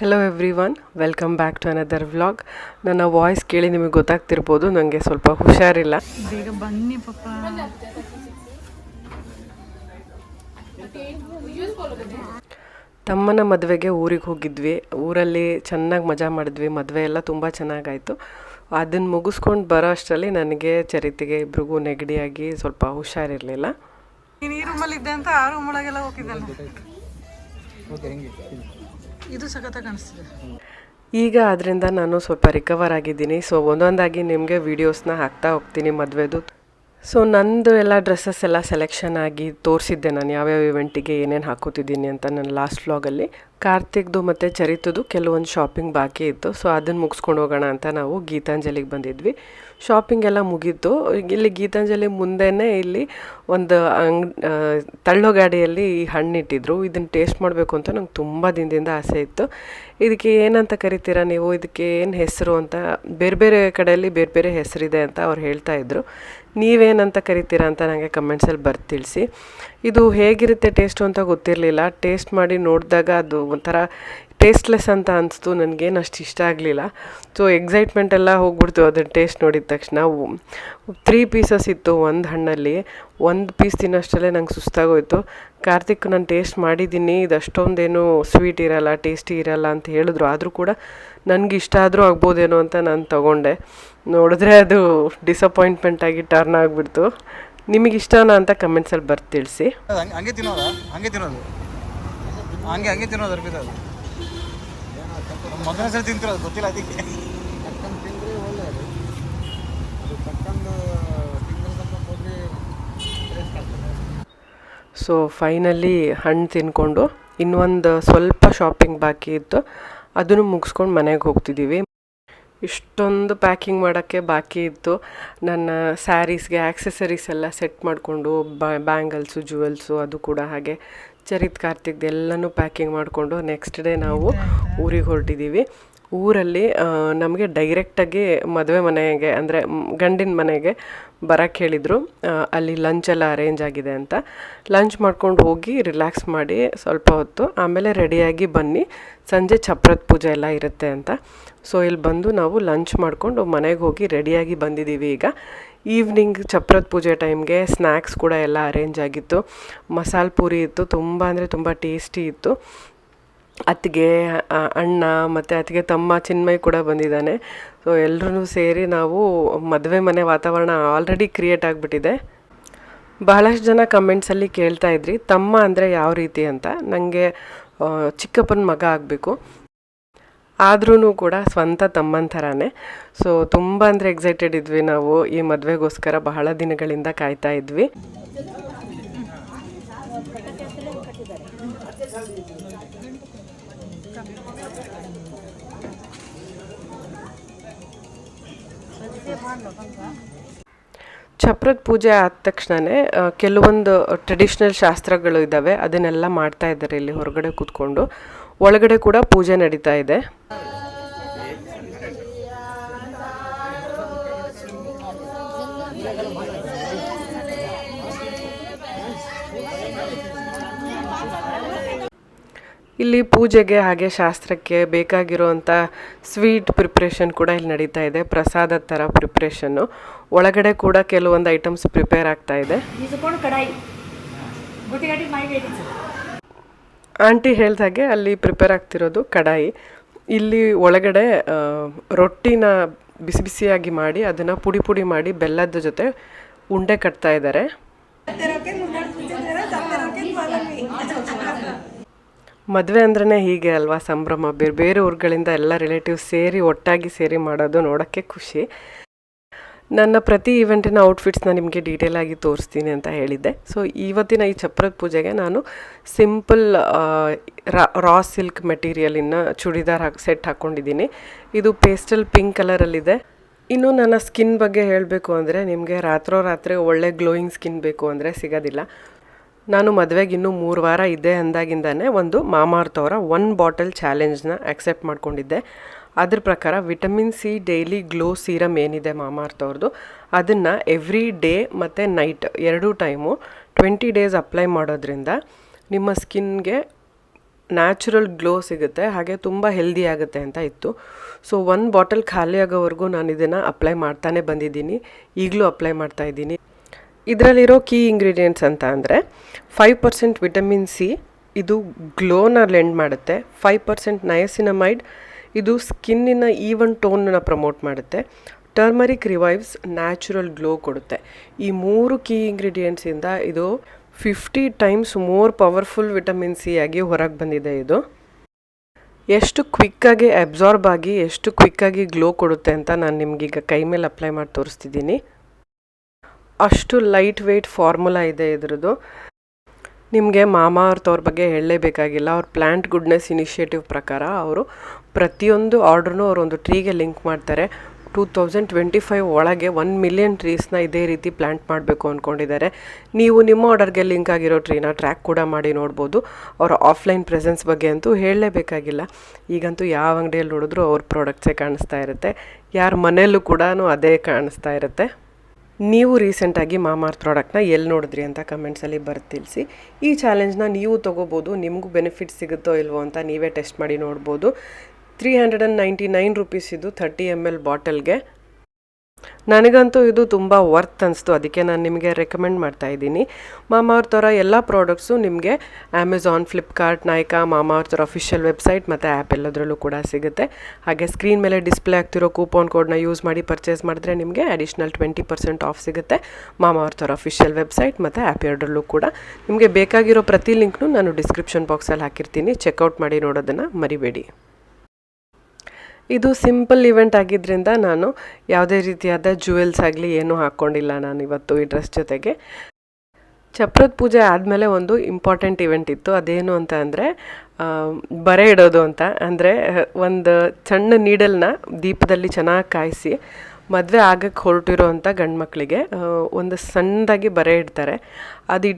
Hello everyone welcome back to another vlog ನನ್ನ voice ಕೇಳಿ ನಿಮಗೆ ಗೊತ್ತಾಗ್ತಿರ್ಬೋದು ನನಗೆ ಸ್ವಲ್ಪ ಹುಷಾರಿಲ್ಲ. ಬೇಗ ಬನ್ನಿ ತಮ್ಮನ ಮದುವೆಗೆ ಊರಿಗೆ ಹೋಗಿದ್ವಿ. ಊರಲ್ಲಿ ಚೆನ್ನಾಗಿ ಮಜಾ ಮಾಡಿದ್ವಿ. ಮದುವೆ ಎಲ್ಲ ತುಂಬ ಚೆನ್ನಾಗಾಯಿತು. ಅದನ್ನು ಮುಗಿಸ್ಕೊಂಡು ಬರೋ ಅಷ್ಟರಲ್ಲಿ ನನಗೆ ಚರಿತಿಗೆ ಇಬ್ರಿಗೂ ನೆಗಡಿಯಾಗಿ ಸ್ವಲ್ಪ ಹುಷಾರಿರಲಿಲ್ಲ. ನೀನು ಈ ರೂಮಲ್ಲಿ ಇದ್ದೆ ಅಂತ ಆ ರೂಮ್ ಒಳಗೆಲ್ಲ ಹೋಗಿದ್ದಲ್ಲ. ಇದು ಸಖತ್ತಾಗಿ ಕಾಣಿಸ್ತಿದೆ. ಈಗ ಅದರಿಂದ ನಾನು ಸ್ವಲ್ಪ ರಿಕವರ್ ಆಗಿದ್ದೀನಿ. ಸೊ ಒಂದೊಂದಾಗಿ ನಿಮಗೆ ವೀಡಿಯೋಸ್ನ ಹಾಕ್ತಾ ಹೋಗ್ತೀನಿ ಮದುವೆದು. ಸೊ ನಂದು ಎಲ್ಲ ಡ್ರೆಸ್ಸಸ್ ಎಲ್ಲ ಸೆಲೆಕ್ಷನ್ ಆಗಿ ತೋರಿಸಿದ್ದೆ ನಾನು. ಯಾವ್ಯಾವ ಇವೆಂಟಿಗೆ ಏನೇನು ಹಾಕೋತಿದ್ದೀನಿ ಅಂತ ನನ್ನ ಲಾಸ್ಟ್ ವ್ಲಾಗಲ್ಲಿ ಕಾರ್ತಿಕ್ದು ಮತ್ತು ಚರಿತದು ಕೆಲವೊಂದು ಶಾಪಿಂಗ್ ಬಾಕಿ ಇತ್ತು. ಸೊ ಅದನ್ನು ಮುಗಿಸ್ಕೊಂಡು ಹೋಗೋಣ ಅಂತ ನಾವು ಗೀತಾಂಜಲಿಗೆ ಬಂದಿದ್ವಿ. ಶಾಪಿಂಗ್ ಎಲ್ಲ ಮುಗೀತು ಇಲ್ಲಿ ಗೀತಾಂಜಲಿ ಮುಂದೆನೇ ಇಲ್ಲಿ ಒಂದು ಅಂಗ್ ತಳ್ಳೋ ಗಾಡಿಯಲ್ಲಿ ಈ ಹಣ್ಣು ಇಟ್ಟಿದ್ರು ಇದನ್ನು ಟೇಸ್ಟ್ ಮಾಡಬೇಕು ಅಂತ ನಂಗೆ ತುಂಬ ದಿನದಿಂದ ಆಸೆ ಇತ್ತು. ಇದಕ್ಕೆ ಏನಂತ ಕರಿತೀರಾ ನೀವು? ಇದಕ್ಕೆ ಏನು ಹೆಸರು ಅಂತ? ಬೇರೆ ಬೇರೆ ಕಡೆಯಲ್ಲಿ ಬೇರೆ ಬೇರೆ ಹೆಸರಿದೆ ಅಂತ ಅವ್ರು ಹೇಳ್ತಾ ಇದ್ರು. ನೀವೇನಂತ ಕರಿತೀರಾ ಅಂತ ನನಗೆ ಕಮೆಂಟ್ಸಲ್ಲಿ ಬರ್ದು ತಿಳಿಸಿ. ಇದು ಹೇಗಿರುತ್ತೆ ಟೇಸ್ಟು ಅಂತ ಗೊತ್ತಿರಲಿಲ್ಲ. ಟೇಸ್ಟ್ ಮಾಡಿ ನೋಡಿದಾಗ ಅದು ಒಂಥರ ಟೇಸ್ಟ್ಲೆಸ್ ಅಂತ ಅನಿಸ್ತು. ನನಗೇನು ಅಷ್ಟು ಇಷ್ಟ ಆಗಲಿಲ್ಲ. ಸೊ ಎಕ್ಸೈಟ್ಮೆಂಟ್ ಎಲ್ಲ ಹೋಗ್ಬಿಡ್ತು ಅದನ್ನು ಟೇಸ್ಟ್ ನೋಡಿದ ತಕ್ಷಣ. ತ್ರೀ ಪೀಸಸ್ ಇತ್ತು ಒಂದು ಹಣ್ಣಲ್ಲಿ. ಒಂದು ಪೀಸ್ ತಿನ್ನೋಷ್ಟರಲ್ಲೇ ನಂಗೆ ಸುಸ್ತಾಗೋಯ್ತು. ಕಾರ್ತಿಕ್ ನಾನು ಟೇಸ್ಟ್ ಮಾಡಿದ್ದೀನಿ. ಇದು ಅಷ್ಟೊಂದೇನು ಸ್ವೀಟ್ ಇರಲ್ಲ ಟೇಸ್ಟಿ ಇರಲ್ಲ ಅಂತ ಹೇಳಿದ್ರು. ಆದರೂ ಕೂಡ ನನಗೆ ಇಷ್ಟ ಆದರೂ ಆಗ್ಬೋದೇನೋ ಅಂತ ನಾನು ತಗೊಂಡೆ. ನೋಡಿದ್ರೆ ಅದು ಡಿಸಪಾಯಿಂಟ್ಮೆಂಟಾಗಿ ಟರ್ನ್ ಆಗಿಬಿಡ್ತು. ನಿಮಗೆ ಇಷ್ಟನಾ ಅಂತ ಕಮೆಂಟ್ಸಲ್ಲಿ ಬರ್ತ ತಿಳಿಸಿ. ಅದು ಹಂಗೆ ಹಂಗೆ ತಿನ್ನೋದಾ? ಹಂಗೆ ತಿನ್ನೋದು? ಹಂಗೆ ಹಂಗೆ ತಿನ್ನೋದು ಅರ್ಪಿತ ಅದು. ಮೊದಲನೇ ಸಲ ತಿಂತಿರೋದು ಗೊತ್ತಿಲ್ಲ ಅದಕ್ಕೆ. ಸೊ ಫೈನಲಿ ಹಣ್ಣು ತಿನ್ಕೊಂಡು ಇನ್ನೊಂದು ಸ್ವಲ್ಪ ಶಾಪಿಂಗ್ ಬಾಕಿ ಇತ್ತು. ಅದನ್ನು ಮುಗಿಸ್ಕೊಂಡು ಮನೆಗೆ ಹೋಗ್ತಿದ್ದೀವಿ ಇಷ್ಟೊಂದು ಪ್ಯಾಕಿಂಗ್ ಮಾಡೋಕ್ಕೆ ಬಾಕಿ ಇತ್ತು. ನನ್ನ ಸ್ಯಾರೀಸ್ಗೆ ಆ್ಯಕ್ಸೆಸರೀಸ್ ಎಲ್ಲ ಸೆಟ್ ಮಾಡಿಕೊಂಡು ಬ್ಯಾಂಗಲ್ಸು ಜ್ಯುವೆಲ್ಸು ಅದು ಕೂಡ ಹಾಗೆ ಚರಿತ್ ಕಾರ್ತಿಕ್ದು ಎಲ್ಲನೂ ಪ್ಯಾಕಿಂಗ್ ಮಾಡಿಕೊಂಡು ನೆಕ್ಸ್ಟ್ ಡೇ ನಾವು ಊರಿಗೆ ಹೊರಟಿದ್ದೀವಿ ಊರಲ್ಲಿ ನಮಗೆ ಡೈರೆಕ್ಟಾಗಿ ಮದುವೆ ಮನೆಗೆ, ಅಂದರೆ ಗಂಡಿನ ಮನೆಗೆ ಬರೋಕ್ಕೆ ಹೇಳಿದರು. ಅಲ್ಲಿ ಲಂಚ್ ಎಲ್ಲ ಅರೇಂಜ್ ಆಗಿದೆ ಅಂತ. ಲಂಚ್ ಮಾಡ್ಕೊಂಡು ಹೋಗಿ ರಿಲ್ಯಾಕ್ಸ್ ಮಾಡಿ ಸ್ವಲ್ಪ ಹೊತ್ತು, ಆಮೇಲೆ ರೆಡಿಯಾಗಿ ಬನ್ನಿ. ಸಂಜೆ ಚಪ್ರದ ಪೂಜೆ ಎಲ್ಲ ಇರುತ್ತೆ ಅಂತ. ಸೊ ಇಲ್ಲಿ ಬಂದು ನಾವು ಲಂಚ್ ಮಾಡಿಕೊಂಡು ಮನೆಗೆ ಹೋಗಿ ರೆಡಿಯಾಗಿ ಬಂದಿದ್ದೀವಿ ಈಗ. ಈವ್ನಿಂಗ್ ಚಪ್ರದ ಪೂಜೆ ಟೈಮ್ಗೆ ಸ್ನ್ಯಾಕ್ಸ್ ಕೂಡ ಎಲ್ಲ ಅರೇಂಜ್ ಆಗಿತ್ತು. ಮಸಾಲೆ ಪೂರಿ ಇತ್ತು, ತುಂಬ ಅಂದರೆ ತುಂಬ ಟೇಸ್ಟಿ ಇತ್ತು. ಅತ್ತಿಗೆ ಅಣ್ಣ ಮತ್ತು ಅತ್ತಿಗೆ ತಮ್ಮ ಚಿನ್ಮಯ್ ಕೂಡ ಬಂದಿದ್ದಾನೆ. ಸೊ ಎಲ್ಲರೂ ಸೇರಿ ನಾವು ಮದುವೆ ಮನೆ ವಾತಾವರಣ ಆಲ್ರೆಡಿ ಕ್ರಿಯೇಟ್ ಆಗಿಬಿಟ್ಟಿದೆ. ಬಹಳಷ್ಟು ಜನ ಕಮೆಂಟ್ಸಲ್ಲಿ ಕೇಳ್ತಾ ಇದ್ರಿ, ತಮ್ಮ ಅಂದರೆ ಯಾವ ರೀತಿ ಅಂತ. ನನಗೆ ಚಿಕ್ಕಪ್ಪನ ಮಗ ಆಗಬೇಕು. ಆದ್ರೂ ಕೂಡ ಸ್ವಂತ ತಮ್ಮನ ಥರನೇ. ಸೊ ತುಂಬ ಅಂದರೆ ಎಕ್ಸೈಟೆಡ್ ಇದ್ವಿ ನಾವು ಈ ಮದುವೆಗೋಸ್ಕರ ಬಹಳ ದಿನಗಳಿಂದ ಕಾಯ್ತಾ ಇದ್ವಿ. ಚಪ್ರದ ಪೂಜೆ ಆದ ತಕ್ಷಣನೇ ಕೆಲವೊಂದು ಟ್ರೆಡಿಷ್ನಲ್ ಶಾಸ್ತ್ರಗಳು ಇದ್ದಾವೆ ಅದನ್ನೆಲ್ಲ ಮಾಡ್ತಾ ಇದ್ದಾರೆ ಇಲ್ಲಿ ಹೊರಗಡೆ ಕೂತ್ಕೊಂಡು. ಒಳಗಡೆ ಕೂಡ ಪೂಜೆ ನಡೀತಾ ಇದೆ. ಇಲ್ಲಿ ಪೂಜೆಗೆ ಹಾಗೆ ಶಾಸ್ತ್ರಕ್ಕೆ ಬೇಕಾಗಿರುವಂಥ ಸ್ವೀಟ್ ಪ್ರಿಪ್ರೇಷನ್ ಕೂಡ ಇಲ್ಲಿ ನಡೀತಾ ಇದೆ ಪ್ರಸಾದದ ಥರ ಪ್ರಿಪ್ರೇಷನ್ನು ಒಳಗಡೆ ಕೂಡ ಕೆಲವೊಂದು ಐಟಮ್ಸ್ ಪ್ರಿಪೇರ್ ಆಗ್ತಾ ಇದೆ. ಆಂಟಿ ಹೇಳ್ದಾಗೆ ಅಲ್ಲಿ ಪ್ರಿಪೇರ್ ಆಗ್ತಿರೋದು ಕಡಾಯಿ. ಇಲ್ಲಿ ಒಳಗಡೆ ರೊಟ್ಟಿನ ಬಿಸಿ ಬಿಸಿಯಾಗಿ ಮಾಡಿ ಅದನ್ನು ಪುಡಿ ಪುಡಿ ಮಾಡಿ ಬೆಲ್ಲದ ಜೊತೆ ಉಂಡೆ ಕಟ್ತಾ ಇದ್ದಾರೆ ಮದುವೆ ಅಂದ್ರೆ ಹೀಗೆ ಅಲ್ವಾ ಸಂಭ್ರಮ? ಬೇರೆ ಬೇರೆ ಊರುಗಳಿಂದ ಎಲ್ಲ ರಿಲೇಟಿವ್ಸ್ ಸೇರಿ ಒಟ್ಟಾಗಿ ಸೇರಿ ಮಾಡೋದು ನೋಡೋಕ್ಕೆ ಖುಷಿ. ನನ್ನ ಪ್ರತಿ ಈವೆಂಟಿನ ಔಟ್ಫಿಟ್ಸ್ನ ನಿಮಗೆ ಡೀಟೇಲ್ ಆಗಿ ತೋರಿಸ್ತೀನಿ ಅಂತ ಹೇಳಿದ್ದೆ. ಸೊ ಇವತ್ತಿನ ಈ ಚಪ್ರದ ಪೂಜೆಗೆ ನಾನು ಸಿಂಪಲ್ ರಾ ಸಿಲ್ಕ್ ಮೆಟೀರಿಯಲಿನ ಚೂಡಿದಾರ್ ಹಾಕಿ ಸೆಟ್ ಹಾಕ್ಕೊಂಡಿದ್ದೀನಿ ಇದು ಪೇಸ್ಟಲ್ ಪಿಂಕ್ ಕಲರಲ್ಲಿದೆ ಇನ್ನು ನನ್ನ ಸ್ಕಿನ್ ಬಗ್ಗೆ ಹೇಳಬೇಕು ಅಂದರೆ ನಿಮಗೆ ರಾತ್ರೋ ರಾತ್ರಿ ಒಳ್ಳೆ ಗ್ಲೋಯಿಂಗ್ ಸ್ಕಿನ್ ಬೇಕು ಅಂದರೆ ಸಿಗೋದಿಲ್ಲ. ನಾನು ಮದುವೆಗೆ ಇನ್ನೂ ಮೂರು ವಾರ ಇದೆ ಅಂದಾಗಿಂದಾನೆ ಒಂದು ಮಾಮಾರ್ತ್ ಅವರ ಒನ್ ಬಾಟಲ್ ಚಾಲೆಂಜ್ನ ಆಕ್ಸೆಪ್ಟ್ ಮಾಡ್ಕೊಂಡಿದ್ದೆ. ಅದ್ರ ಪ್ರಕಾರ vitamin C daily glow serum ಏನಿದೆ ಮಾಮಾರ್ತ್ ಅವ್ರದ್ದು ಅದನ್ನು ಎವ್ರಿ ಡೇ ಮತ್ತು ನೈಟ್ ಎರಡೂ ಟೈಮು ಟ್ವೆಂಟಿ ಡೇಸ್ ಅಪ್ಲೈ ಮಾಡೋದ್ರಿಂದ ನಿಮ್ಮ ಸ್ಕಿನ್ಗೆ ನ್ಯಾಚುರಲ್ ಗ್ಲೋ ಸಿಗುತ್ತೆ, ಹಾಗೆ ತುಂಬ ಹೆಲ್ದಿ ಆಗುತ್ತೆ ಅಂತ ಇತ್ತು. ಸೊ ಒಂದು ಬಾಟಲ್ ಖಾಲಿ ಆಗೋವರೆಗೂ ನಾನು ಇದನ್ನು ಅಪ್ಲೈ ಮಾಡ್ತಾನೆ ಬಂದಿದ್ದೀನಿ. ಈಗಲೂ ಅಪ್ಲೈ ಮಾಡ್ತಾ ಇದ್ದೀನಿ. ಇದರಲ್ಲಿರೋ ಕೀ ಇಂಗ್ರೀಡಿಯೆಂಟ್ಸ್ ಅಂತ ಅಂದರೆ ಫೈವ್ ಪರ್ಸೆಂಟ್ ವಿಟಮಿನ್ ಸಿ ಇದು ಗ್ಲೋನ ಲೆಂಡ್ ಮಾಡುತ್ತೆ. ಫೈವ್ ಪರ್ಸೆಂಟ್ ನಯಸಿನಮೈಡ್ ಇದು ಸ್ಕಿನ್ನಿನ ಈವನ್ ಟೋನ್ನ ಪ್ರಮೋಟ್ ಮಾಡುತ್ತೆ. ಟರ್ಮರಿಕ್ ರಿವೈವ್ಸ್ ನ್ಯಾಚುರಲ್ ಗ್ಲೋ ಕೊಡುತ್ತೆ. ಈ ಮೂರು ಕೀ ಇಂಗ್ರೀಡಿಯೆಂಟ್ಸಿಂದ ಇದು fifty times more powerful vitamin C ಆಗಿ ಹೊರಗೆ ಬಂದಿದೆ ಇದು. ಎಷ್ಟು ಕ್ವಿಕ್ಕಾಗಿ ಅಬ್ಸಾರ್ಬ್ ಆಗಿ, ಎಷ್ಟು ಕ್ವಿಕ್ಕಾಗಿ ಗ್ಲೋ ಕೊಡುತ್ತೆ ಅಂತ ನಾನು ನಿಮಗೀಗ ಕೈ ಮೇಲೆ ಅಪ್ಲೈ ಮಾಡಿ ತೋರಿಸ್ತಿದ್ದೀನಿ. ಅಷ್ಟು ಲೈಟ್ ವೆಯ್ಟ್ ಫಾರ್ಮುಲಾ ಇದೆ ಇದ್ರದ್ದು. ನಿಮಗೆ ಮಾಮಾ ಅವ್ರ ಬಗ್ಗೆ ಹೇಳಲೇಬೇಕಾಗಿಲ್ಲ. ಅವ್ರ ಪ್ಲ್ಯಾಂಟ್ ಗುಡ್ನೆಸ್ ಇನಿಷಿಯೇಟಿವ್ ಪ್ರಕಾರ ಅವರು ಪ್ರತಿಯೊಂದು ಆರ್ಡ್ರೂ ಅವರು ಒಂದು ಟ್ರೀಗೆ ಲಿಂಕ್ ಮಾಡ್ತಾರೆ. ಟೂ ತೌಸಂಡ್ ಟ್ವೆಂಟಿ ಫೈವ್ ಒಳಗೆ ಒನ್ ಮಿಲಿಯನ್ ಟ್ರೀಸ್ನ ಇದೇ ರೀತಿ ಪ್ಲ್ಯಾಂಟ್ ಮಾಡಬೇಕು ಅಂದ್ಕೊಂಡಿದ್ದಾರೆ ನೀವು ನಿಮ್ಮ ಆರ್ಡರ್ಗೆ ಲಿಂಕ್ ಆಗಿರೋ ಟ್ರೀನ ಟ್ರ್ಯಾಕ್ ಕೂಡ ಮಾಡಿ ನೋಡ್ಬೋದು. ಅವರ ಆಫ್ಲೈನ್ ಪ್ರೆಸೆನ್ಸ್ ಬಗ್ಗೆ ಅಂತೂ ಹೇಳಲೇಬೇಕಾಗಿಲ್ಲ. ಈಗಂತೂ ಯಾವ ಅಂಗಡಿಯಲ್ಲಿ ನೋಡಿದ್ರೂ ಅವ್ರ ಪ್ರಾಡಕ್ಟ್ಸೇ ಕಾಣಿಸ್ತಾ ಇರುತ್ತೆ. ಯಾರ ಮನೆಯಲ್ಲೂ ಕೂಡ ಅದೇ ಕಾಣಿಸ್ತಾ ಇರುತ್ತೆ. ನೀವು ರೀಸೆಂಟಾಗಿ ಮಾಮಾರ್ ಪ್ರಾಡಕ್ಟ್ನ ಎಲ್ಲಿ ನೋಡಿದ್ರಿ ಅಂತ ಕಮೆಂಟ್ಸಲ್ಲಿ ಬರ್ದು ತಿಳಿಸಿ ಈ ಚಾಲೆಂಜ್ನ ನೀವು ತೊಗೋಬೋದು, ನಿಮಗೂ ಬೆನಿಫಿಟ್ ಸಿಗುತ್ತೋ ಇಲ್ವೋ ಅಂತ ನೀವೇ ಟೆಸ್ಟ್ ಮಾಡಿ ನೋಡ್ಬೋದು. Three hundred and ninety nine rupees ಇದು ಥರ್ಟಿ ಎಂ ಎಲ್ ಬಾಟಲ್ಗೆ ನನಗಂತೂ ಇದು ತುಂಬ ವರ್ತ್ ಅನಿಸ್ತು. ಅದಕ್ಕೆ ನಾನು ನಿಮಗೆ ರೆಕಮೆಂಡ್ ಮಾಡ್ತಾ ಇದ್ದೀನಿ. ಮಾಮಾವ್ರ ಥರ ಎಲ್ಲ ಪ್ರಾಡಕ್ಟ್ಸು ನಿಮಗೆ ಅಮೆಝಾನ್ ಫ್ಲಿಪ್ಕಾರ್ಟ್ ನಾಯಕ ಮಾಮಾವ್ರ ಥರ ಅಫಿಷಿಯಲ್ ವೆಬ್ಸೈಟ್ ಮತ್ತು ಆ್ಯಪ್ ಎಲ್ಲದರಲ್ಲೂ ಕೂಡ ಸಿಗುತ್ತೆ. ಹಾಗೆ ಸ್ಕ್ರೀನ್ ಮೇಲೆ ಡಿಸ್ಪ್ಲೇ ಆಗ್ತಿರೋ ಕೂಪನ್ ಕೋಡ್ನ ಯೂಸ್ ಮಾಡಿ ಪರ್ಚೇಸ್ ಮಾಡಿದ್ರೆ ನಿಮಗೆ ಅಡಿಷ್ನಲ್ ಟ್ವೆಂಟಿ ಪರ್ಸೆಂಟ್ ಆಫ್ ಸಿಗುತ್ತೆ. ಮಾಮಾವ್ರ ಥರ ಅಫಿಷಿಯಲ್ ವೆಬ್ಸೈಟ್ ಮತ್ತು ಆ್ಯಪ್ ಎರಡರಲ್ಲೂ ಕೂಡ. ನಿಮಗೆ ಬೇಕಾಗಿರೋ ಪ್ರತಿ ಲಿಂಕ್ನು ನಾನು ಡಿಸ್ಕ್ರಿಪ್ಷನ್ ಬಾಕ್ಸಲ್ಲಿ ಹಾಕಿರ್ತೀನಿ. ಚೆಕ್ಔಟ್ ಮಾಡಿ ನೋಡೋದನ್ನು ಮರಿಬೇಡಿ. ಇದು ಸಿಂಪಲ್ ಇವೆಂಟ್ ಆಗಿದ್ದರಿಂದ ನಾನು ಯಾವುದೇ ರೀತಿಯಾದ ಜ್ಯುವೆಲ್ಸ್ ಆಗಲಿ ಏನೂ ಹಾಕ್ಕೊಂಡಿಲ್ಲ ನಾನು ಇವತ್ತು ಈ ಡ್ರೆಸ್ ಜೊತೆಗೆ. ಚಪ್ರದ ಪೂಜೆ ಆದಮೇಲೆ ಒಂದು ಇಂಪಾರ್ಟೆಂಟ್ ಇವೆಂಟ್ ಇತ್ತು. ಅದೇನು ಅಂತ ಅಂದರೆ ಬರೆ ಇಡೋದು ಅಂತ. ಅಂದರೆ, ಒಂದು ಸಣ್ಣ ನೀಡಲ್ನ ದೀಪದಲ್ಲಿ ಚೆನ್ನಾಗಿ ಕಾಯಿಸಿ ಮದುವೆ ಆಗಕ್ಕೆ ಹೊರಟಿರೋ ಅಂಥ ಗಂಡು ಮಕ್ಕಳಿಗೆ ಒಂದು ಸಣ್ಣದಾಗಿ ಬರೆ ಇಡ್ತಾರೆ. ಅದು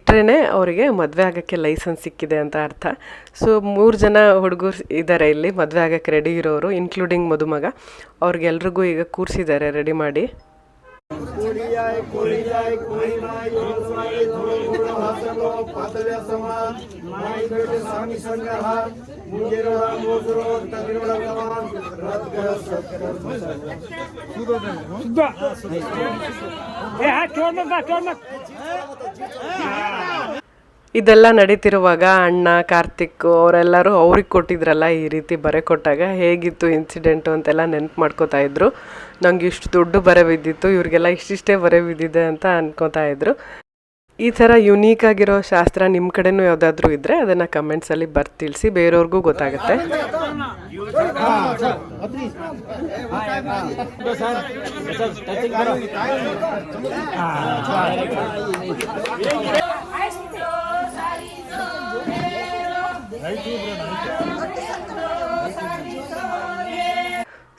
ಅವರಿಗೆ ಮದುವೆ ಆಗೋಕ್ಕೆ ಲೈಸೆನ್ಸ್ ಸಿಕ್ಕಿದೆ ಅಂತ ಅರ್ಥ. ಸೊ ಮೂರು ಜನ ಹುಡುಗರು ಇದ್ದಾರೆ ಇಲ್ಲಿ, ಮದುವೆ ಆಗೋಕ್ಕೆ ರೆಡಿ ಇರೋರು ಇನ್ಕ್ಲೂಡಿಂಗ್ ಮದುಮಗ. ಅವ್ರಿಗೆಲ್ರಿಗೂ ಈಗ ಕೂರಿಸಿದ್ದಾರೆ ರೆಡಿ ಮಾಡಿ. কোরিয়ায় কোরিয়ায় কোরিমায় জলসায় ধরগুড় হাসলো পাতলে সমান মাই বেটে স্বামী সংগ্রহার মুজের রাম বসর তদির ভগবান রত কর সৎকর সুদো সুদো এ হাত চোর মত চোর মত ಇದೆಲ್ಲ ನಡೀತಿರುವಾಗ ಅಣ್ಣ, ಕಾರ್ತಿಕ್ ಅವರೆಲ್ಲರೂ ಅವ್ರಿಗೆ ಕೊಟ್ಟಿದ್ರಲ್ಲ ಈ ರೀತಿ ಬರೆ ಕೊಟ್ಟಾಗ ಹೇಗಿತ್ತು ಇನ್ಸಿಡೆಂಟು ಅಂತೆಲ್ಲ ನೆನ್ಪು ಮಾಡ್ಕೋತಾ ಇದ್ರು. ನಂಗೆ ಇಷ್ಟು ದೊಡ್ಡ ಬರೆ ಬಿದ್ದಿತ್ತು, ಇವ್ರಿಗೆಲ್ಲ ಇಷ್ಟಿಷ್ಟೇ ಬರೆ ಬಿದ್ದಿದೆ ಅಂತ ಅನ್ಕೋತಾ ಇದ್ರು. ಈ ಥರ ಯುನೀಕ್ ಆಗಿರೋ ಶಾಸ್ತ್ರ ನಿಮ್ಮ ಕಡೆನೂ ಯಾವುದಾದ್ರೂ ಇದ್ದರೆ ಅದನ್ನು ಕಮೆಂಟ್ಸಲ್ಲಿ ಬರ್ದು ತಿಳಿಸಿ ಬೇರೆಯವ್ರಿಗೂ ಗೊತ್ತಾಗುತ್ತೆ.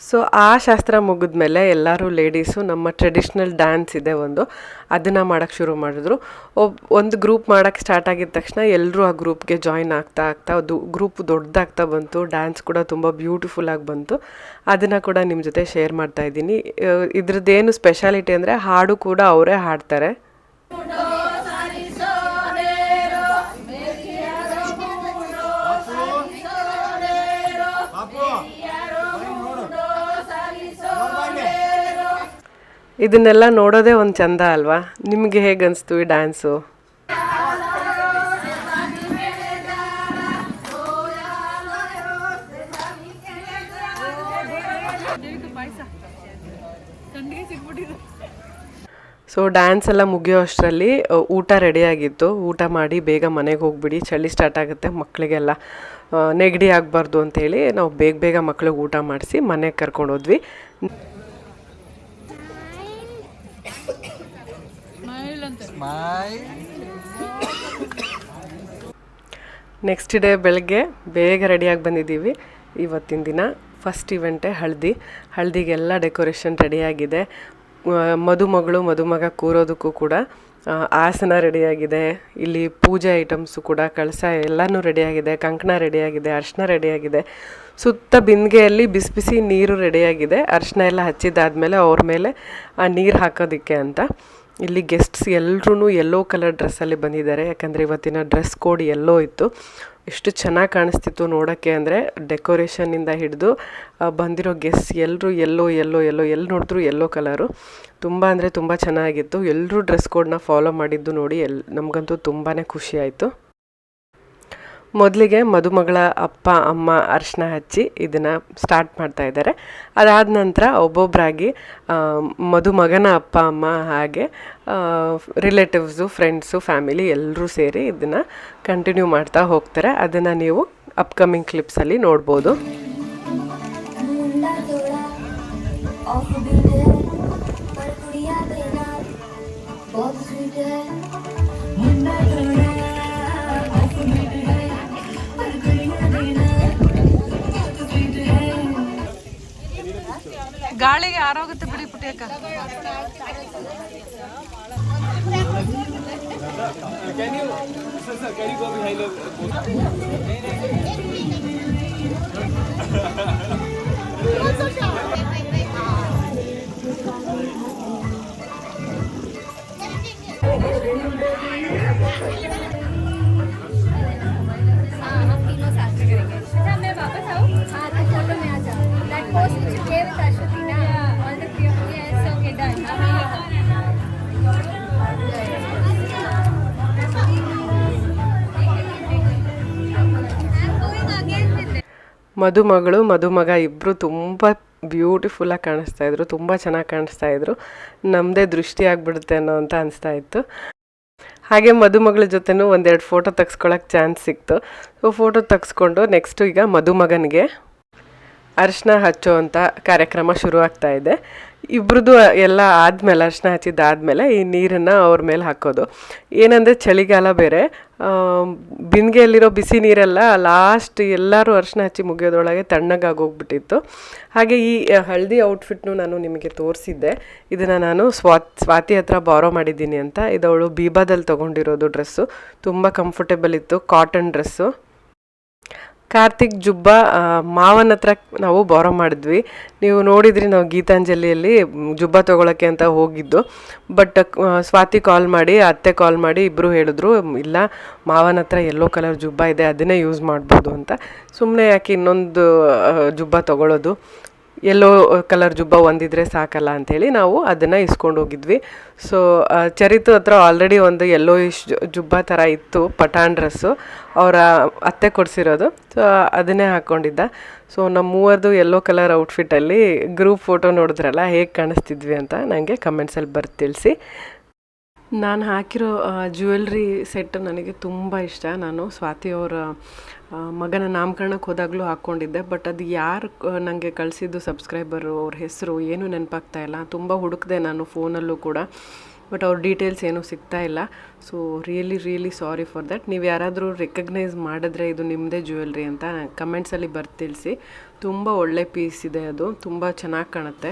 ಸೊ ಆ ಶಾಸ್ತ್ರ ಮುಗಿದ್ಮೇಲೆ ಎಲ್ಲರೂ ಲೇಡೀಸು ನಮ್ಮ ಟ್ರೆಡಿಷ್ನಲ್ ಡ್ಯಾನ್ಸ್ ಇದೆ ಒಂದು. ಅದನ್ನು ಮಾಡೋಕ್ಕೆ ಶುರು ಮಾಡಿದ್ರು. ಒಬ್, ಒಂದು ಗ್ರೂಪ್ ಮಾಡೋಕ್ಕೆ ಸ್ಟಾರ್ಟ್ ಆಗಿದ ತಕ್ಷಣ ಎಲ್ಲರೂ ಆ ಗ್ರೂಪ್ಗೆ ಜಾಯಿನ್ ಆಗ್ತಾ ಆಗ್ತಾ, ಅದು ಗ್ರೂಪ್ ದೊಡ್ಡದಾಗ್ತಾ ಬಂತು. ಡ್ಯಾನ್ಸ್ ಕೂಡ ತುಂಬ ಬ್ಯೂಟಿಫುಲ್ಲಾಗಿ ಬಂತು. ಅದನ್ನು ಕೂಡ ನಿಮ್ಮ ಜೊತೆ ಶೇರ್ ಮಾಡ್ತಾ ಇದ್ದೀನಿ. ಇದ್ರದ್ದೇನು ಸ್ಪೆಷಾಲಿಟಿ ಅಂದರೆ ಹಾಡು ಕೂಡ ಅವರೇ ಹಾಡ್ತಾರೆ. ಇದನ್ನೆಲ್ಲ ನೋಡೋದೇ ಒಂದು ಚಂದ ಅಲ್ವಾ? ನಿಮಗೆ ಹೇಗೆ ಅನಿಸ್ತು ಈ ಡ್ಯಾನ್ಸು? ಸೊ ಡ್ಯಾನ್ಸ್ ಎಲ್ಲ ಮುಗಿಯೋ ಅಷ್ಟರಲ್ಲಿ ಊಟ ರೆಡಿಯಾಗಿತ್ತು. ಊಟ ಮಾಡಿ ಬೇಗ ಮನೆಗೆ ಹೋಗ್ಬಿಡಿ. ಚಳಿ ಸ್ಟಾರ್ಟ್ ಆಗುತ್ತೆ ಮಕ್ಕಳಿಗೆಲ್ಲ ನೆಗಡಿ ಆಗಬಾರ್ದು ಅಂತೇಳಿ ನಾವು ಬೇಗ ಬೇಗ ಮಕ್ಕಳಿಗೆ ಊಟ ಮಾಡಿಸಿ ಮನೆಗೆ ಕರ್ಕೊಂಡು ನೆಕ್ಸ್ಟ್ ಡೇ ಬೆಳಗ್ಗೆ ಬೇಗ ರೆಡಿಯಾಗಿ ಬಂದಿದ್ದೀವಿ. ಇವತ್ತಿನ ದಿನ ಫಸ್ಟ್ ಇವೆಂಟೇ ಹಳದಿ. ಹಳದಿಗೆಲ್ಲ ಡೆಕೋರೇಷನ್ ರೆಡಿಯಾಗಿದೆ ಮದುಮಗಳು, ಮದುಮಗ ಕೂರೋದಕ್ಕೂ ಕೂಡ ಆಸನ ರೆಡಿಯಾಗಿದೆ ಇಲ್ಲಿ ಪೂಜೆ ಐಟಮ್ಸು ಕೂಡ, ಕಳಸ ಎಲ್ಲನೂ ರೆಡಿಯಾಗಿದೆ ಕಂಕಣ ರೆಡಿಯಾಗಿದೆ ಅರ್ಶಿನ ರೆಡಿಯಾಗಿದೆ ಸುತ್ತ ಬಿಂದಿಗೆಯಲ್ಲಿ ಬಿಸಿ ಬಿಸಿ ನೀರು ರೆಡಿಯಾಗಿದೆ ಅರ್ಶಿನ ಎಲ್ಲ ಹಚ್ಚಿದ್ದಾದಮೇಲೆ ಅವ್ರ ಮೇಲೆ, ಆ, ನೀರು ಹಾಕೋದಕ್ಕೆ ಅಂತ. ಇಲ್ಲಿ ಗೆಸ್ಟ್ಸ್ ಎಲ್ಲರೂ ಯೆಲ್ಲೋ ಕಲರ್ ಡ್ರೆಸ್ಸಲ್ಲಿ ಬಂದಿದ್ದಾರೆ. ಯಾಕಂದರೆ ಇವತ್ತಿನ ಡ್ರೆಸ್ ಕೋಡ್ ಎಲ್ಲೋ ಇತ್ತು. ಎಷ್ಟು ಚೆನ್ನಾಗಿ ಕಾಣಿಸ್ತಿತ್ತು ನೋಡೋಕ್ಕೆ ಅಂದರೆ ಡೆಕೋರೇಷನ್ನಿಂದ ಹಿಡಿದು ಬಂದಿರೋ ಗೆಸ್ ಎಲ್ಲರೂ ಎಲ್ಲೋ ಎಲ್ಲೋ ಎಲ್ಲೋ ಎಲ್ಲಿ ನೋಡಿದ್ರು ಎಲ್ಲೋ ಕಲರು ತುಂಬ ಅಂದರೆ ತುಂಬ ಚೆನ್ನಾಗಿತ್ತು. ಎಲ್ಲರೂ ಡ್ರೆಸ್ ಕೋಡನ್ನ ಫಾಲೋ ಮಾಡಿದ್ದು ನೋಡಿ, ಎಲ್, ನಮಗಂತೂ ತುಂಬಾ ಖುಷಿ ಆಯಿತು. ಮೊದಲಿಗೆ ಮದುಮಗಳ ಅಪ್ಪ, ಅಮ್ಮ ಅರಿಶಿನ ಹಚ್ಚಿ ಇದನ್ನು ಸ್ಟಾರ್ಟ್ ಮಾಡ್ತಾ ಇದ್ದಾರೆ. ಅದಾದ ನಂತರ ಒಬ್ಬೊಬ್ಬರಾಗಿ ಮದುಮಗನ ಅಪ್ಪ, ಅಮ್ಮ ಹಾಗೆ ರಿಲೇಟಿವ್ಸು ಫ್ರೆಂಡ್ಸು ಫ್ಯಾಮಿಲಿ ಎಲ್ಲರೂ ಸೇರಿ ಇದನ್ನು ಕಂಟಿನ್ಯೂ ಮಾಡ್ತಾ ಹೋಗ್ತಾರೆ. ಅದನ್ನು ನೀವು ಅಪ್ಕಮಿಂಗ್ ಕ್ಲಿಪ್ಸಲ್ಲಿ ನೋಡ್ಬೋದು. बहुत ಗಾಳಿಗೆ ಆರೋಗುತ್ತೆ ಬಿಡಿ ಪುಟಿಯಕ್ಕ हाँ ಮದುಮಗಳು, ಮದುಮಗ ಇಬ್ಬರು ತುಂಬ ಬ್ಯೂಟಿಫುಲ್ಲಾಗಿ ಕಾಣಿಸ್ತಾ ಇದ್ರು, ತುಂಬ ಚೆನ್ನಾಗಿ ಕಾಣಿಸ್ತಾ ಇದ್ರು. ನಮ್ಮದೇ ದೃಷ್ಟಿ ಆಗಿಬಿಡುತ್ತೆ ಅನ್ನೋ ಅಂತ ಅನಿಸ್ತಾ ಇತ್ತು. ಹಾಗೆ ಮದುಮಗಳ ಜೊತೆನೂ ಒಂದೆರಡು ಫೋಟೋ ತೆಗ್ಸ್ಕೊಳಕ್ಕೆ ಚಾನ್ಸ್ ಸಿಕ್ತು. ಸೊ ಫೋಟೋ ತೆಗ್ಸ್ಕೊಂಡು ನೆಕ್ಸ್ಟು ಈಗ ಮದುಮಗನಿಗೆ ಅರಿಶಿನ ಹಚ್ಚೋ ಅಂತ ಕಾರ್ಯಕ್ರಮ ಶುರು ಇದೆ. ಇಬ್ರದ್ದು ಎಲ್ಲ ಆದಮೇಲೆ ಅರಿಶಿನ ಹಚ್ಚಿದ್ದಾದಮೇಲೆ ಈ ನೀರನ್ನು ಅವ್ರ ಮೇಲೆ ಹಾಕೋದು. ಏನಂದರೆ ಚಳಿಗಾಲ ಬೇರೆ. ಬಿಂದಿಗೆಯಲ್ಲಿರೋ ಬಿಸಿ ನೀರೆಲ್ಲ ಲಾಸ್ಟ್ ಎಲ್ಲರೂ ಅರಿಶಿನ ಹಚ್ಚಿ ಮುಗಿಯೋದ್ರೊಳಗೆ ತಣ್ಣಗಾಗೋಗ್ಬಿಟ್ಟಿತ್ತು ಹಾಗೆ ಈ ಹಳದಿ ಔಟ್ಫಿಟ್ನು ನಾನು ನಿಮಗೆ ತೋರಿಸಿದ್ದೆ. ಇದನ್ನು ನಾನು ಸ್ವಾತ್, ಸ್ವಾತಿ ಹತ್ರ ಬಾರೋ ಮಾಡಿದ್ದೀನಿ ಅಂತ. ಇದವಳು ಬೀಬಾದಲ್ಲಿ ತೊಗೊಂಡಿರೋದು ಡ್ರೆಸ್ಸು ತುಂಬ ಕಂಫರ್ಟೇಬಲ್ ಇತ್ತು ಕಾಟನ್ ಡ್ರೆಸ್ಸು ಕಾರ್ತಿಕ್ ಜುಬ್ಬಾ ಮಾವನ ಹತ್ರ ನಾವು ಬಾರೋ ಮಾಡಿದ್ವಿ. ನೀವು ನೋಡಿದ್ರಿ ನಾವು ಗೀತಾಂಜಲಿಯಲ್ಲಿ ಜುಬ್ಬಾ ತೊಗೊಳಕ್ಕೆ ಅಂತ ಹೋಗಿದ್ದು. ಬಟ್ ಸ್ವಾತಿ ಕಾಲ್ ಮಾಡಿ, ಅತ್ತೆ ಕಾಲ್ ಮಾಡಿ ಇಬ್ಬರು ಹೇಳಿದ್ರು ಇಲ್ಲ, ಮಾವನ ಹತ್ರ ಎಲ್ಲೋ ಕಲರ್ ಜುಬ್ಬಾ ಇದೆ, ಅದನ್ನೇ ಯೂಸ್ ಮಾಡ್ಬೋದು ಅಂತ. ಸುಮ್ಮನೆ ಯಾಕೆ ಇನ್ನೊಂದು ಜುಬ್ಬಾ ತೊಗೊಳೋದು? ಎಲ್ಲೋ ಕಲರ್ ಜುಬ್ಬ ಒಂದಿದ್ರೆ ಸಾಕಲ್ಲ ಅಂಥೇಳಿ ನಾವು ಅದನ್ನು ಇಸ್ಕೊಂಡು ಹೋಗಿದ್ವಿ. ಸೊ ಚರಿತು ಹತ್ರ ಆಲ್ರೆಡಿ ಒಂದು ಎಲ್ಲೋ ಇಶ್ ಜುಬ್ಬ ಥರ ಇತ್ತು, ಪಠಾಣ್ ಡ್ರೆಸ್ಸು ಅವರ ಅತ್ತೆ ಕೊಡಿಸಿರೋದು. ಸೊ ಅದನ್ನೇ ಹಾಕ್ಕೊಂಡಿದ್ದ ಸೊ ನಮ್ಮ ಮೂವರ್ದು ಎಲ್ಲೋ ಕಲರ್ ಔಟ್ಫಿಟ್ಟಲ್ಲಿ ಗ್ರೂಪ್ ಫೋಟೋ ನೋಡಿದ್ರಲ್ಲ, ಹೇಗೆ ಕಾಣಿಸ್ತಿದ್ವಿ ಅಂತ ನನಗೆ ಕಮೆಂಟ್ಸಲ್ಲಿ ಬರ್ತ ತಿಳಿಸಿ. ನಾನು ಹಾಕಿರೋ ಜ್ಯುವೆಲ್ರಿ ಸೆಟ್ ನನಗೆ ತುಂಬ ಇಷ್ಟ. ನಾನು ಸ್ವಾತಿ ಅವರ ಮಗನ ನಾಮಕರಣಕ್ಕೆ ಹೋದಾಗಲೂ ಹಾಕ್ಕೊಂಡಿದ್ದೆ, ಬಟ್ ಅದು ಯಾರು ನನಗೆ ಕಳಿಸಿದ್ದು ಸಬ್ಸ್ಕ್ರೈಬರು, ಅವ್ರ ಹೆಸರು ಏನೂ ನೆನಪಾಗ್ತಾ ಇಲ್ಲ. ತುಂಬ ಹುಡುಕಿದೆ ನಾನು ಫೋನಲ್ಲೂ ಕೂಡ, ಬಟ್ ಅವ್ರ ಡೀಟೇಲ್ಸ್ ಏನೂ ಸಿಗ್ತಾ ಇಲ್ಲ. So really really sorry for that ನೀವು ಯಾರಾದರೂ ರೆಕಗ್ನೈಸ್ ಮಾಡಿದ್ರೆ ಇದು ನಿಮ್ಮದೇ ಜ್ಯುವೆಲ್ರಿ ಅಂತ ಕಮೆಂಟ್ಸಲ್ಲಿ ಬರ್ದು ತಿಳಿಸಿ ತುಂಬ ಒಳ್ಳೆ ಪೀಸ್ ಇದೆ ಅದು. ತುಂಬ ಚೆನ್ನಾಗಿ ಕಾಣುತ್ತೆ.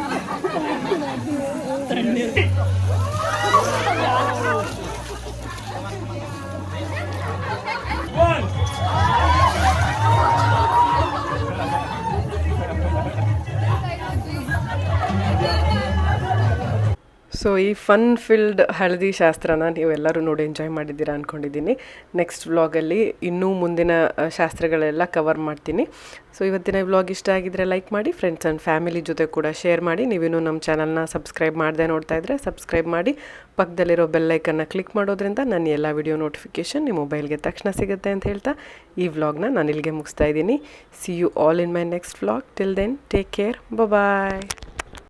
ಸೊ ಈ ಫನ್ ಫಿಲ್ಡ್ ಹಳದಿ ಶಾಸ್ತ್ರನ ನೀವೆಲ್ಲರೂ ನೋಡಿ ಎಂಜಾಯ್ ಮಾಡಿದ್ದೀರಾ ಅಂದ್ಕೊಂಡಿದ್ದೀನಿ ನೆಕ್ಸ್ಟ್ ವ್ಲಾಗಲ್ಲಿ ಇನ್ನೂ ಮುಂದಿನ ಶಾಸ್ತ್ರಗಳೆಲ್ಲ ಕವರ್ ಮಾಡ್ತೀನಿ. ಸೊ ಇವತ್ತಿನ ವ್ಲಾಗ್ ಇಷ್ಟ ಆಗಿದ್ರೆ ಲೈಕ್ ಮಾಡಿ ಫ್ರೆಂಡ್ಸ್ ಆ್ಯಂಡ್ ಫ್ಯಾಮಿಲಿ ಜೊತೆ ಕೂಡ ಶೇರ್ ಮಾಡಿ. ನೀವೇನು ನಮ್ಮ ಚಾನಲ್ನ ಸಬ್ಸ್ಕ್ರೈಬ್ ಮಾಡದೆ ನೋಡ್ತಾ ಇದ್ದರೆ ಸಬ್ಸ್ಕ್ರೈಬ್ ಮಾಡಿ. ಪಕ್ಕದಲ್ಲಿರೋ ಬೆಲ್ಲೈಕನ್ನ ಕ್ಲಿಕ್ ಮಾಡೋದ್ರಿಂದ ನನ್ನ ಎಲ್ಲ ವಿಡಿಯೋ ನೋಟಿಫಿಕೇಷನ್ ನಿಮ್ಮ ಮೊಬೈಲ್ಗೆ ತಕ್ಷಣ ಸಿಗುತ್ತೆ ಅಂತ ಹೇಳ್ತಾ ಈ ವ್ಲಾಗ್ನ ನಾನು ಇಲ್ಲಿಗೆ ಮುಗಿಸ್ತಾ ಇದ್ದೀನಿ. See you all in my next vlog till then take care bye